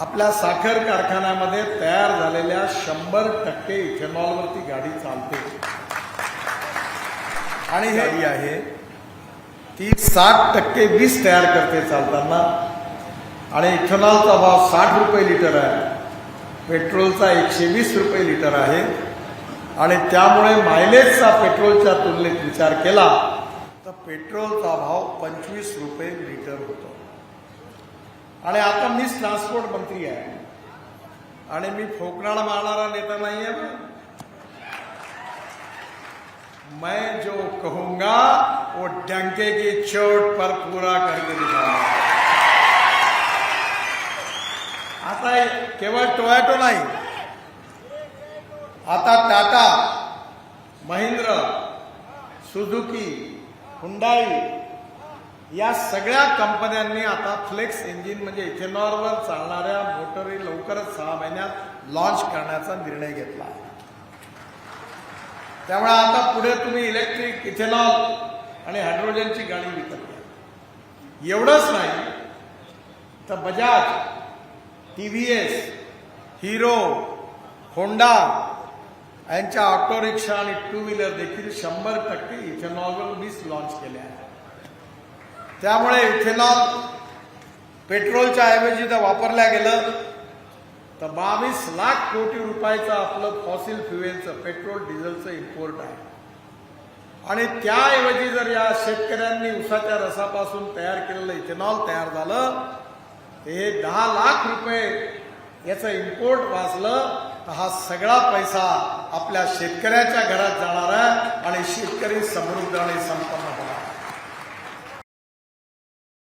आपल्या साखर कारखान्यामध्ये तयार झालेल्या शंभर टक्के इथेनॉलवरती गाडी चालते. आणि गाडी आहे. ती साठ टक्के वीज तयार करते चालताना. आणि इथेनॉलचा भाव साठ रुपये लिटर आहे. पेट्रोलचा एकशे वीस रुपये लिटर आहे. आणि त्यामुळे मायलेजचा पेट्रोलच्या तुलनेत विचार केला तर पेट्रोलचा भाव पंचवीस रुपये लिटर होतो. आणि आता मीच ट्रान्सपोर्ट मंत्री आहे. आणि मी फोकणाड मारणारा नेता नाही आहे मैं. जो कहूंगा वो डंके की चोट पर पूरा करके दिखाऊंगा। आता केवळ टोमॅटो नाही. आता टाटा महिंद्र सुझुकी हुंडाई या सगळ्या कंपन्यांनी आता फ्लेक्स इंजिन म्हणजे इथेनॉलवर चालणाऱ्या मोटरी लवकरच सहा महिन्यात लॉन्च करण्याचा निर्णय घेतला. त्यामुळे आता पुढे तुम्ही इलेक्ट्रिक इथेनॉल आणि हायड्रोजनची गाडी विकत घ्या. एवढंच नाही तर Bajaj T V S Hero Honda यांच्या ऑटो रिक्षा आणि टू व्हीलर देखील शंभर टक्के इथेनॉलवर वीस लॉन्च केले आहे त्यामुळे इथेनॉल पेट्रोलच्या ऐवजी जर वापरल्या गेलं तर बावीस लाख कोटी रुपयाचं आपलं फॉसिल फ्युएलचं पेट्रोल डिझेलचं इम्पोर्ट आहे. आणि त्याऐवजी जर या शेतकऱ्यांनी उसाच्या रसापासून तयार केलेलं इथेनॉल तयार झालं तर हे दहा लाख रुपये याचं इम्पोर्ट वाचलं तर हा सगळा पैसा आपल्या शेतकऱ्याच्या घरात जाणार आहे आणि शेतकरी समृद्ध आणि संपन्न